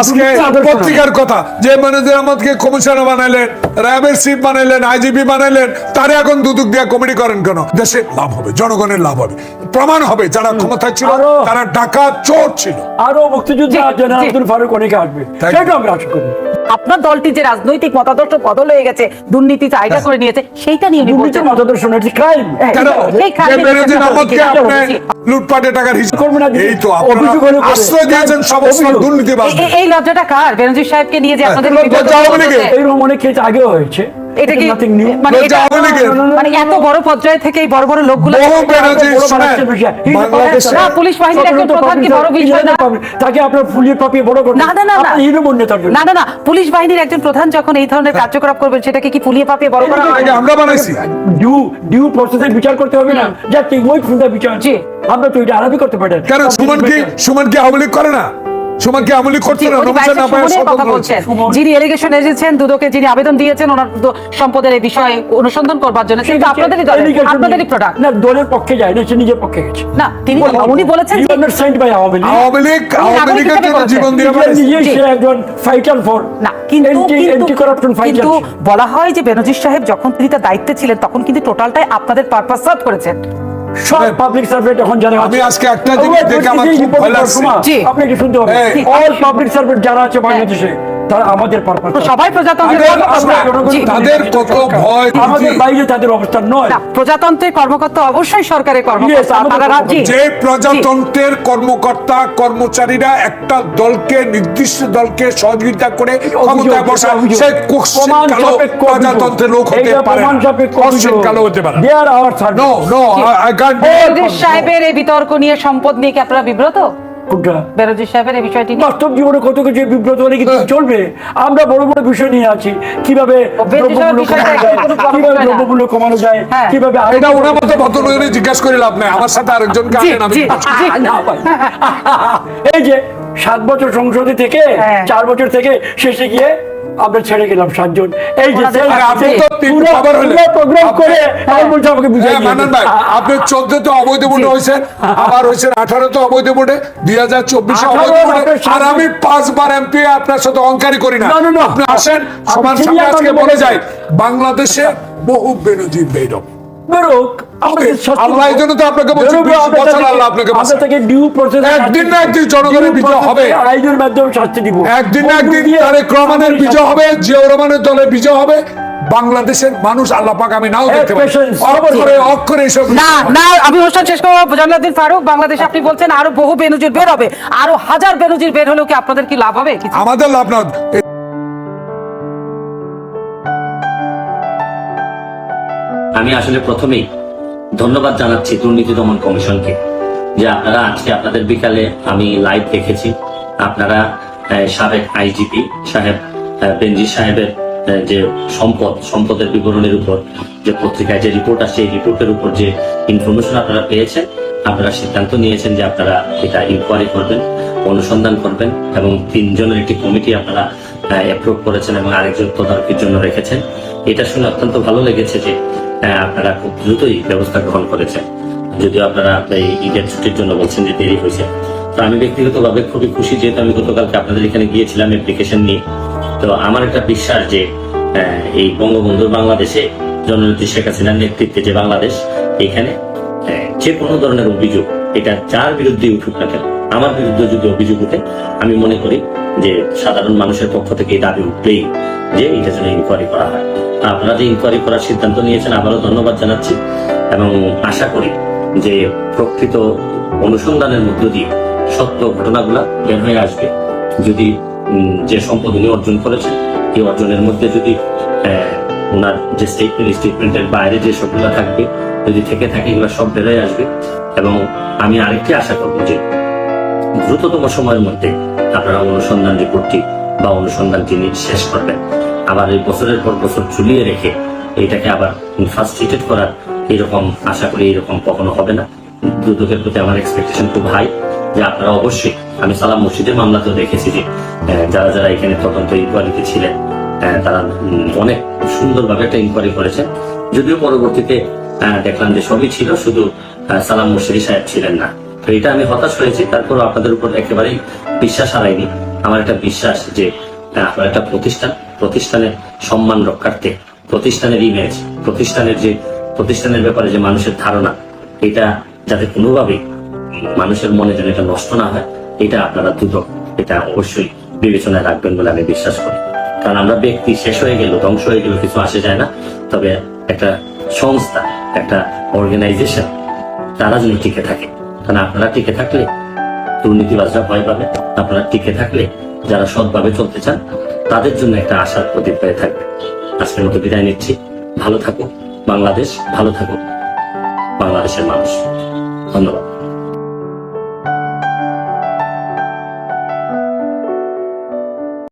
আজকে। পত্রিকার কথা যে ম্যানেজার আমাদেরকে কমিশনার বানাইলেন র্যাবের চিফ বানাইলেন আইজিপি বানাইলেন তারা এখন দুদুক দিয়া কমেডি করেন কেন? দেশে লাভ হবে জনগণের লাভ হবে। প্রমাণ হবে যারা ক্ষমতায় ছিল তারা ডাকা চোর ছিল। আরও মুক্তিযুদ্ধ ফারুক অনেকে আসবে। সেটা আমরা আশা করি। আপনার দলটি যে রাজনৈতিক মতাদর্শ বদল হয়ে গেছে দুর্নীতি চাহিদা করে নিয়েছে সেইটা নিয়ে দুর্নীতি মতাদর্শ নয় ক্রাইম এই। লুটপাটে টাকার হিসাব করবে না, এই তো অভিযোগ হলে আপনারা আশ্রয় দিয়েছেন সমস্ত দুর্নীতিবাজ এই লজ্জাটা কার? বেনজির সাহেবকে নিয়ে যে আপনাদের লজ্জা বিব্রত আওয়ামী লীগের। করছে। অনেক আগেও হয়েছে। এটা কি. মানে। মানে এত বড় পর্যায়ে থেকে এই বড় বড় লোকগুলো না, পুলিশ বাহিনীর একজন প্রধান কি বড় বিষয় না? তাকে আপনার ফুলিয়ে পাপিয়ে বড় না না না না। না না না পুলিশ বাহিনীর একজন প্রধান যখন এই ধরনের কার্যকলাপ করবেন সেটাকে কি ফুলিয়ে পাপিয়ে বড় করা হয় আমরা বানাইছি। ডিউ ডিউ প্রসেসে বিচার করতে হবে না। যা ঠিক ওই ফোনটা বিচার। জি। আমরা তো এটা আলাদা করতে পারি কেন সুমন কি সুমন কি আওয়ামী লীগ করে না? সুমন কি আওয়ামী করছে না? না পায় কথা বলছেন। যিনি এলিগেশন এসেছেন দুদকে যিনি আবেদন দিয়েছেন ওনার সম্পদের এই বিষয়ে অনুসন্ধান করবার জন্য। কিন্তু আপনাদেরই দলের আপনাদেরই প্রোডাক্ট না দলের পক্ষে যায় না সে নিজের পক্ষে গেছে। না তিনি উনি বলেছেন সেন্ট বাই আওয়ামী লীগ। আওয়ামী লীগ আওয়ামী লীগের জন্য জীবন দিয়ে সে একজন ফাইটার ফর না কিন্তু কিন্তু- এন্টি করাপশন ফাইটার কিন্তু বলা হয় যে বেনজির সাহেব যখন তিনি তার দায়িত্বে ছিলেন তখন কিন্তু টোটালটাই আপনাদের পারপাস সার্ভ করেছেন। সব পাবলিক সার্ভেন্ট এখন যারা আমি আছে- আজকে একটা জিনিস দেখে আমার খুব ভয় লাগছে। জি। আপনি একটু শুনতে হবে এই, অল পাবলিক সার্ভেন্ট যারা আছে বাংলাদেশে। তারা আমাদের পারপাস সবাই প্রজাতন্ত্রের তাদের- কত ভয় আমাদের বাইরে তাদের অবস্থান নয়। প্রজাতন্ত্রের কর্মকর্তা অবশ্যই সরকারের কর্মকর্তা যে প্রজাতন্ত্রের কর্মকর্তা কর্মচারীরা একটা দলকে নির্দিষ্ট দলকে সহযোগিতা করে ক্ষমতায় বসা সে। প্রজাতন্ত্রের লোক হতে পারে। কালো হতে পারে are our no no I can't সাহেবের এই বিতর্ক নিয়ে সম্পদ নিয়ে কি আপনারা বিব্রত? কোনটা? বেনজির সাহেবের এই বিষয়টি বাস্তব জীবনে কত কিছু বিব্রত হলে কিন্তু চলবে আমরা বড় বড় বিষয় নিয়ে আছি কীভাবে কীভাবে না। দ্রব্যমূল্য কমানো যায় হ্যাঁ। কীভাবে এটা ওনার মতো জিজ্ঞাসা করে লাভ নাই আমার সাথে আরেকজনকে জি, আমি ভাই। এই যে সাত বছর সংসদে থেকে হ্যাঁ। চার বছর থেকে শেষে গিয়ে আমরা ছেড়ে গেলাম সাতজন। এই যে ওনাদের- আপনি তো তিন পুরো- খবর হলেন। পুরো program আপনি- করে আমি বলছি আমাকে বুঝাই মানন ভাই আপনি চোদ্দ তো অবৈধ ভোটে হয়েছেন আবার হয়েছেন আঠারো তো অবৈধ ভোটে দুই হাজার চব্বিশে অবৈধ ভোটে আর আমি পাঁচবার এমপি আপনার সাথে অহংকারী করি না। আপনি আসেন আমার সামনে আজকে বলে যাই বাংলাদেশে বহু বেনজির বেরব বেরোক আল্লাহ এই জন্য তো আপনাকে বলছি, বছর আল্লাহ আপনাকে আমরা। তাকে due process একদিন না একদিন জনগণের বিজয় হবে। আইনের মাধ্যমে শাস্তি দিব। একদিন না একদিন তারেক রহমানের বিজয় হবে জিয়াউর রহমানের দলের বিজয় হবে। বাংলাদেশের মানুষ আল্লাহ পাক আমি নাও দেখতে পাই। অক্ষরে অক্ষরে এসব না না আমি অনুষ্ঠান শেষ করব জালালউদ্দিন ফারুক বাংলাদেশে আপনি বলছেন আরও বহু বেনজির বের হবে আরও হাজার বেনজির বের হলেও কি আপনাদের কি লাভ হবে? আমাদের লাভ না। আমি আসলে প্রথমেই ধন্যবাদ জানাচ্ছি দুর্নীতি দমন কমিশনকে যে আপনারা আজকে আপনাদের বিকালে আমি লাইভ দেখেছি। আপনারা সাবেক আইজিপি সাহেব বেনজি সাহেবের যে সম্পদ, সম্পদের বিবরণের উপর যে পত্রিকায় যে রিপোর্ট আসছে এই রিপোর্টের উপর যে ইনফরমেশন আপনারা পেয়েছেন, আপনারা সিদ্ধান্ত নিয়েছেন যে আপনারা এটা ইনকোয়ারি করবেন, অনুসন্ধান করবেন এবং তিনজনের একটি কমিটি আপনারা অ্যাপ্রুভ করেছেন এবং আরেকজন তদারকির জন্য রেখেছেন। এটা শুনে অত্যন্ত ভালো লেগেছে যে আপনারা খুব দ্রুতই ব্যবস্থা গ্রহণ করেছেন। যদিও আপনারা এই ঈদের ছুটির জন্য বলছেন যে দেরি হয়েছে। তো আমি ব্যক্তিগতভাবে খুবই খুশি, যেহেতু আমি গতকালকে আপনাদের এখানে গিয়েছিলাম অ্যাপ্লিকেশন নিয়ে। তো আমার একটা বিশ্বাস যে এই বঙ্গবন্ধুর বাংলাদেশে জননেত্রী শেখ হাসিনার নেতৃত্বে যে বাংলাদেশ, এখানে যে কোনো ধরনের অভিযোগ, এটা যার বিরুদ্ধে উঠুক না কেন আমার বিরুদ্ধে যদি অভিযোগ উঠে আমি মনে করি যে সাধারণ মানুষের পক্ষ থেকে এই দাবি উঠলেই যে এটা যেন ইনকোয়ারি করা হয়। আপনারা যে ইনকোয়ারি করার সিদ্ধান্ত নিয়েছেন, আবারও ধন্যবাদ জানাচ্ছি এবং আশা করি যে প্রকৃত অনুসন্ধানের মধ্য দিয়ে সত্য ঘটনাগুলা বের হয়ে আসবে। যদি যে সম্পদ উনি অর্জন করেছেন, এই অর্জনের মধ্যে যদি ওনার যে স্টেটমেন্ট স্টেটমেন্টের বাইরে যে সবগুলো থাকবে, যদি থেকে থাকে, এগুলো সব বের হয়ে আসবে। এবং আমি আরেকটি আশা করব যে দ্রুততম সময়ের মধ্যে আপনারা অনুসন্ধান রিপোর্টটি বা অনুসন্ধান যিনি শেষ করবেন। আবার এই বছরের পর বছর ঝুলিয়ে রেখে এটাকে আবার ফার্স্ট্রেটেড করার এরকম আশা করি এরকম কখনো হবে না। দুদকের প্রতি আমার এক্সপেকটেশন খুব হাই যে আপনারা অবশ্যই, আমি সালাম মসজিদের মামলাতেও দেখেছি যে যারা যারা এখানে তদন্ত ইনকোয়ারিতে ছিলেন তারা অনেক সুন্দরভাবে একটা ইনকোয়ারি করেছেন। যদিও পরবর্তীতে দেখলাম যে সবই ছিল, শুধু সালাম মুর্শিদি সাহেব ছিলেন না। তো এটা আমি হতাশ হয়েছি তারপর আপনাদের উপর একেবারেই বিশ্বাস হারাইনি। আমার একটা বিশ্বাস যে আপনার একটা প্রতিষ্ঠান, প্রতিষ্ঠানের সম্মান রক্ষার্থে, প্রতিষ্ঠানের ইমেজ প্রতিষ্ঠানের যে, প্রতিষ্ঠানের ব্যাপারে যে মানুষের ধারণা, এটা যাতে কোনোভাবেই মানুষের মনে যেন এটা নষ্ট না হয়, এটা আপনারা দ্রুত এটা অবশ্যই বিবেচনায় রাখবেন বলে আমি বিশ্বাস করি। কারণ আমরা ব্যক্তি, শেষ হয়ে গেল, ধ্বংস হয়ে গেল, কিছু আসে যায় না। তবে একটা সংস্থা, একটা অর্গানাইজেশন তারা যদি টিকে থাকে। কারণ আপনারা টিকে থাকলে, দুর্নীতিবাজরা ভয় পাবে। আপনারা টিকে থাকলে, যারা সৎভাবে চলতে চান, তাদের জন্য একটা আশার প্রদীপ হয়ে থাকবে। আজকের মতো বিদায় নিচ্ছি। ভালো থাকুক বাংলাদেশ ভালো থাকুক। বাংলাদেশের মানুষ। ধন্যবাদ।